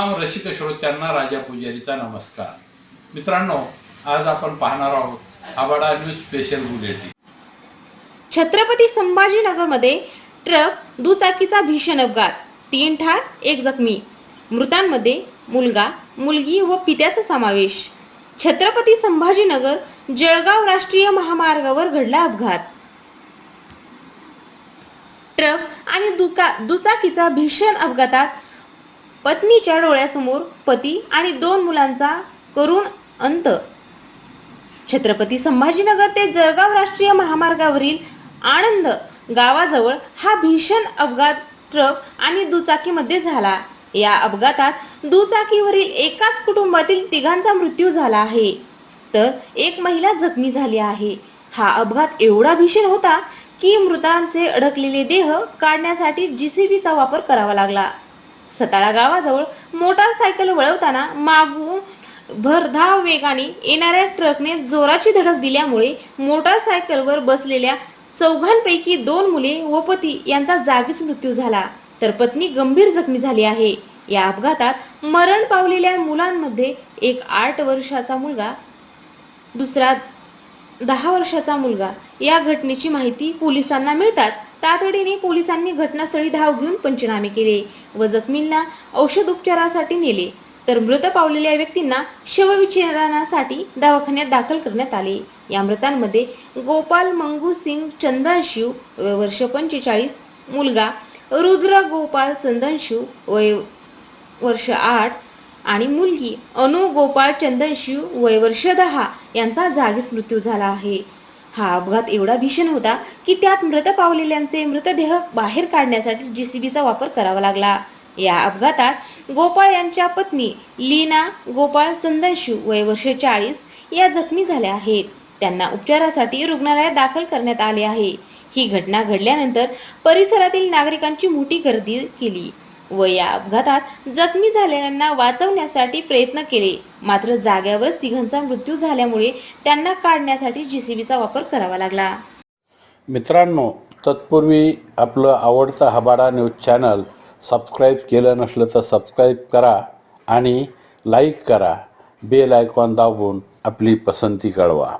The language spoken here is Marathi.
रसिक श्रोत्यांना राजा पुजारीचा नमस्कार. मित्रांनो आज आपण पाहणार आहोत Abada news special bulletin. Chhatrapati संभाजीनगरमध्ये truck दुचाकीचा भीषण अपघात. तीन ठार एक जखमी. मृतांमध्ये मुलगा मुलगी व पित्याचा समावेश. छत्रपती संभाजीनगर जळगाव राष्ट्रीय महामार्गावर घडला अपघात. ट्रक आणि दुका दुचाकीचा भीषण अपघातात पत्नीच्या डोळ्यासमोर पती आणि दोन मुलांचा करुण अंत. छत्रपती संभाजीनगर ते जळगाव राष्ट्रीय महामार्गावरील आनंद गावाजवळ हा भीषण अपघात ट्रक आणि दुचाकीमध्ये झाला. या अपघातात दुचाकीवरील एकाच कुटुंबातील तिघांचा मृत्यू झाला आहे. तर एक महिला जखमी झाली आहे. हा अपघात एवढा भीषण होता की मृतांचे अडकलेले देह काढण्यासाठी जीसीबीचा वापर करावा लागला. सताळा गावाजवळ मोटारसायकल वळवताना मागून भरधाव वेगाने येणाऱ्या ट्रकने जोराची धडक दिल्यामुळे मोटारसायकलवर बसलेल्या चौघांपैकी दोन मुले व पती यांचा जागीच मृत्यू झाला. तर पत्नी गंभीर जखमी झाली आहे. या अपघातात मरण पावलेल्या मुलांमध्ये एक आठ वर्षाचा मुलगा दुसरा दहा वर्षाचा मुलगा. या घटनेची माहिती पोलिसांना मिळताच तातडीने पोलिसांनी घटनास्थळी धाव घेऊन पंचनामे केले व जखमींना औषध उपचारासाठी नेले. तर मृत पावलेल्या व्यक्तींना शवविच्छेदनासाठी दवाखान्यात दाखल करण्यात आले. या मृतांमध्ये गोपाल मंगू सिंग चंदनशिव वय वर्ष पंचेचाळीस मुलगा रुद्र गोपाल चंदनशिव वय वर्ष आठ आणि मुलगी अनु गोपाळ चंदनशिव वय वर्ष दहा यांचा जागीच मृत्यू झाला आहे. हा अपघात एवढा भीषण होता की त्यात मृत पावलेल्यांचे मृतदेह बाहेर काढण्यासाठी जीसीबीचा वापर करावा लागला. या अपघातात गोपाळ यांच्या पत्नी लीना गोपाळ चंदनशू वय वर्ष चाळीस या जखमी झाल्या आहेत. त्यांना उपचारासाठी रुग्णालयात दाखल करण्यात आले आहे. ही घटना घडल्यानंतर परिसरातील नागरिकांची मोठी गर्दी केली. व या अपघातात जखमी झालेल्यांना वाचवण्यासाठी प्रयत्न केले. मात्र जाग्यावरच तिघांचा मृत्यू झाल्यामुळे त्यांना काढण्यासाठी जीसीबीचा वापर करावा लागला. मित्रांनो तत्पूर्वी आपलं आवडतं हबाडा न्यूज चॅनल सबस्क्राईब केलं नसलं तर सबस्क्राईब करा आणि लाईक करा. बेल आयकॉन दाबून आपली पसंती कळवा.